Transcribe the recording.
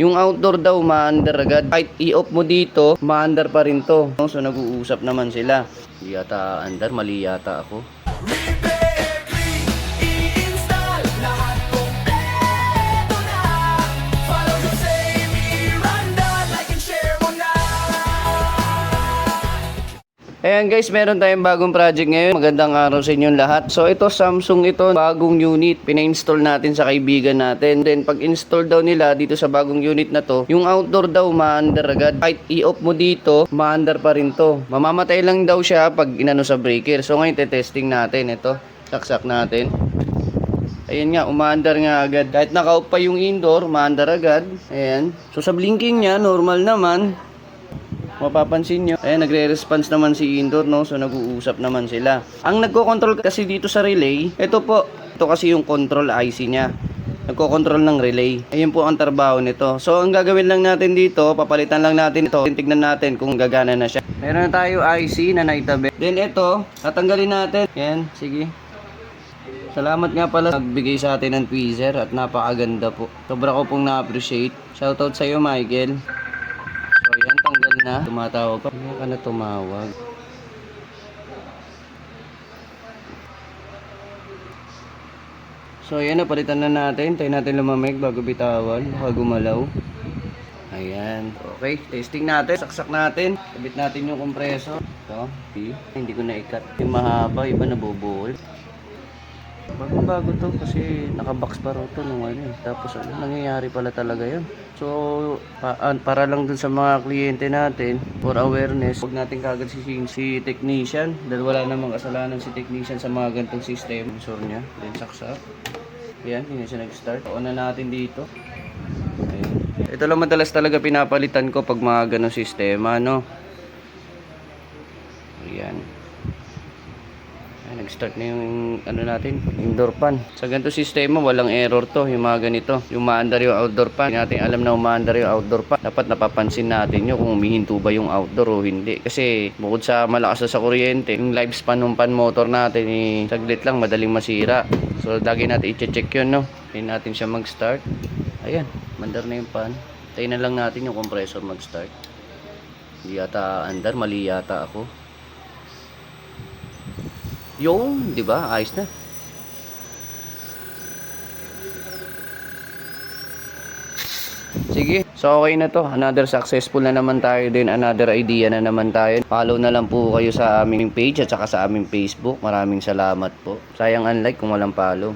Yung outdoor daw, maandar agad. Kahit i-off mo dito, maandar pa rin to. So, nag-uusap naman sila. Hindi yata andar, mali yata ako. Ayan guys, meron tayong bagong project ngayon. Magandang araw sa inyong lahat. So ito Samsung ito, bagong unit. Pina-install natin sa kaibigan natin. Then pag install daw nila dito sa bagong unit na to, yung outdoor daw maandar agad. Kahit i-off mo dito, maandar pa rin to. Mamamatay lang daw siya pag inano sa breaker. So ngayon te-testing natin ito. Saksak natin. Ayan nga, umaandar nga agad. Kahit naka-off pa yung indoor, umaandar agad. Ayan. So sa blinking niya, normal naman mapapansin nyo, eh nagre-response naman si indoor, no? So, nag-uusap naman sila. Ang nagko-control kasi dito sa relay, ito po, ito kasi yung control IC niya. Nagko-control ng relay. Ayun po ang trabaho nito. So, ang gagawin lang natin dito, papalitan lang natin ito. Tignan natin kung gagana na siya. Meron na tayo IC na naitabi. Then, ito, tatanggalin natin. Yan, sige. Salamat nga pala nagbigay sa atin ng tweezer at napakaganda po. Sobra ko pong na-appreciate. Shoutout sa iyo, Michael. Tanggal na. Tumatawag pa. Ano ka na tumawag? So, yan, napalitan na natin. Tayo natin lumamig bago bitawan. Baka gumalaw. Ayan. Okay, testing natin. Saksak natin. Kabit natin yung kompreso. Ito, P. Hindi ko na-ikat. Yung mahaba, iba nabubuhol. Bagong bago to kasi nakabox pa raw to nung ano eh. Tapos ano, nangyayari pala talaga yun. So, pa- para lang dun sa mga kliyente natin, for awareness, huwag natin kagad si, si technician. Dahil wala namang kasalanan si technician sa mga gantong system. Sure niya, then saksak. Ayan, hindi siya nag-start. On na natin dito. Ayan. Ito lang madalas talaga pinapalitan ko pag mga ganong sistema, no? Ayan. Nag-start na yung ano natin, indoor fan. Sa ganito sistema, walang error to, yung mga ganito. Yung maandar yung outdoor fan. Natin alam na umaandar yung outdoor fan. Dapat napapansin natin yun kung humihinto ba yung outdoor o hindi. Kasi bukod sa malakas sa kuryente, yung lifespan ng fan motor natin, eh, saglit lang, madaling masira. So, lagi natin i-check yun, no? Hindi natin siya mag-start. Ayan, mandar na yung fan. Tayo na lang natin yung compressor mag-start. Hindi yata andar, mali yata ako. Yung, di ba? Ayos na. Sige, so okay na to. Another successful na naman tayo din. Another idea na naman tayo. Follow na lang po kayo sa aming page at saka sa aming Facebook. Maraming salamat po. Sayang unlike kung walang follow.